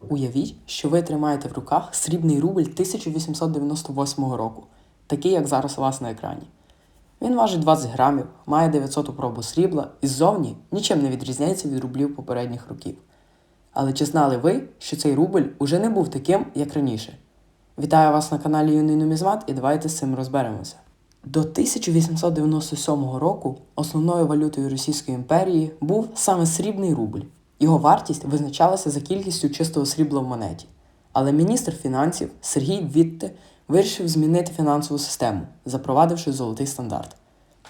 Уявіть, що ви тримаєте в руках срібний рубль 1898 року, такий, як зараз у вас на екрані. Він важить 20 грамів, має 900 пробу срібла і ззовні нічим не відрізняється від рублів попередніх років. Але чи знали ви, що цей рубль уже не був таким, як раніше? Вітаю вас на каналі Юний Нумізмат і давайте з цим розберемося. До 1897 року основною валютою Російської імперії був саме срібний рубль. Його вартість визначалася за кількістю чистого срібла в монеті. Але міністр фінансів Сергій Вітте вирішив змінити фінансову систему, запровадивши золотий стандарт.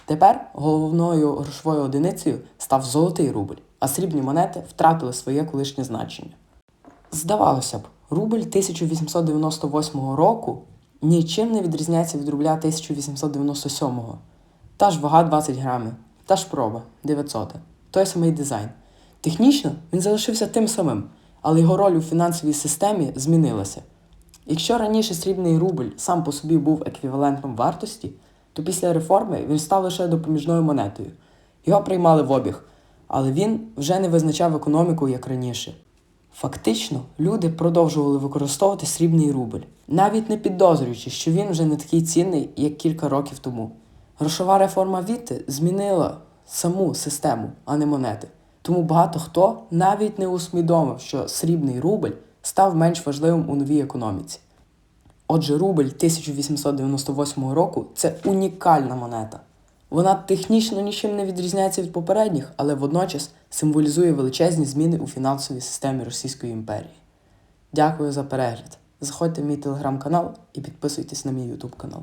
Тепер головною грошовою одиницею став золотий рубль, а срібні монети втратили своє колишнє значення. Здавалося б, рубль 1898 року нічим не відрізняється від рубля 1897. Та ж вага 20 грамів, та ж проба 900, той самий дизайн. Технічно він залишився тим самим, але його роль у фінансовій системі змінилася. Якщо раніше срібний рубль сам по собі був еквівалентом вартості, то після реформи він став лише допоміжною монетою. Його приймали в обіг, але він вже не визначав економіку як раніше. Фактично, люди продовжували використовувати срібний рубль, навіть не підозрюючи, що він вже не такий цінний, як кілька років тому. Грошова реформа Вітти змінила саму систему, а не монети. Тому багато хто навіть не усвідомив, що срібний рубль став менш важливим у новій економіці. Отже, рубль 1898 року це унікальна монета. Вона технічно нічим не відрізняється від попередніх, але водночас символізує величезні зміни у фінансовій системі Російської імперії. Дякую за перегляд. Заходьте в мій телеграм-канал і підписуйтесь на мій ютуб канал.